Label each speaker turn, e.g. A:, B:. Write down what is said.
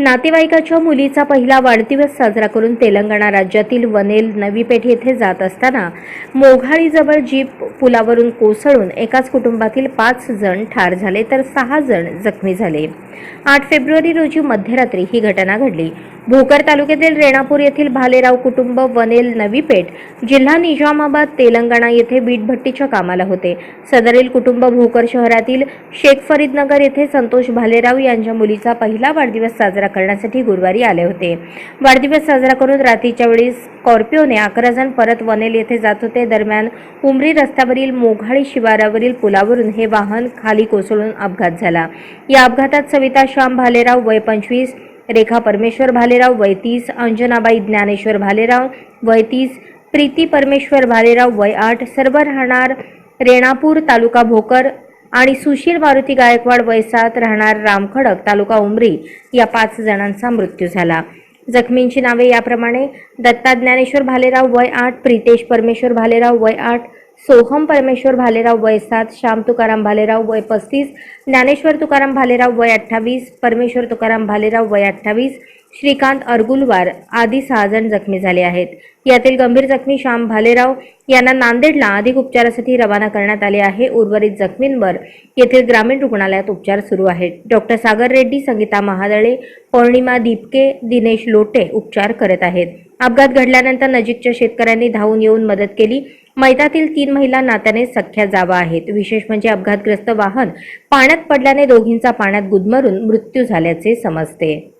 A: नातेवाईकाच्या मुलीचा पहिला वाढदिवस साजरा करून तेलंगणा राज्यातील वनेल नवी पेठ येथे जात असताना मोघाळीजवळ जीप पुलावरून कोसळून एकाच कुटुंबातील पाच जण ठार झाले तर सहा जण जखमी झाले. आठ फेब्रुवारी रोजी मध्यरात्री ही घटना घडली. भोकर तालुक्यातील रेणापूर येथील भालेराव कुटुंब वनेल नवी पेठ जिल्हा निजामाबाद तेलंगणा येथे वीटभट्टीच्या कामाला होते. सदरील कुटुंब भोकर शहरातील शेख फरीदनगर येथे संतोष भालेराव यांच्या मुलीचा पहिला वाढदिवस साजरा करण्यासाठी गुरुवारी आले होते. वाढदिवस साजरा करून रात्रीच्या वेळी स्कॉर्पिओने अकरा जण परत वनेल येथे जात होते. दरम्यान उमरी रस्त्यावरील मोघाळी शिवारावरील पुलावरून हे वाहन खाली कोसळून अपघात झाला. या अपघातात सविता श्याम भालेराव वय पंचवीस रेखा परमेश्वर भालेराव वय तीस अंजनाबाई ज्ञानेश्वर भालेराव वय तीस प्रीती परमेश्वर भालेराव वय आठ सर्व राहणार रेणापूर तालुका भोकर आणि सुशील मारुती गायकवाड वय सात राहणार रामखडक तालुका उमरी. या पाच जणांचा मृत्यू झाला. जखमींची नावे याप्रमाणे दत्ता ज्ञानेश्वर भालेराव वय आठ प्रितेश परमेश्वर भालेराव वय आठ सोहम परमेश्वर भालेराव वय सात श्याम तुकाराम भालेराव वय पस्तीस ज्ञानेश्वर तुकाराम भालेराव वय अठ्ठावीस परमेश्वर तुकाराम भालेराव वय अठ्ठावीस श्रीकांत अरगुलवार आदी सहा जण जखमी झाले आहेत. यातील गंभीर जखमी श्याम भालेराव यांना नांदेडला अधिक उपचारासाठी रवाना करण्यात आले आहे. उर्वरित जखमींवर येथील ग्रामीण रुग्णालयात उपचार सुरू आहेत. डॉक्टर सागर रेड्डी संगीता महादळे पौर्णिमा दीपके दिनेश लोटे उपचार करत आहेत. अपघात घडल्यानंतर नजीकच्या शेतकऱ्यांनी धावून येऊन मदत केली. मैदातील तीन महिला नात्याने सख्या जावा आहेत. विशेष म्हणजे अपघातग्रस्त वाहन पाण्यात पडल्याने दोघींचा पाण्यात गुदमरून मृत्यू झाल्याचे समजते.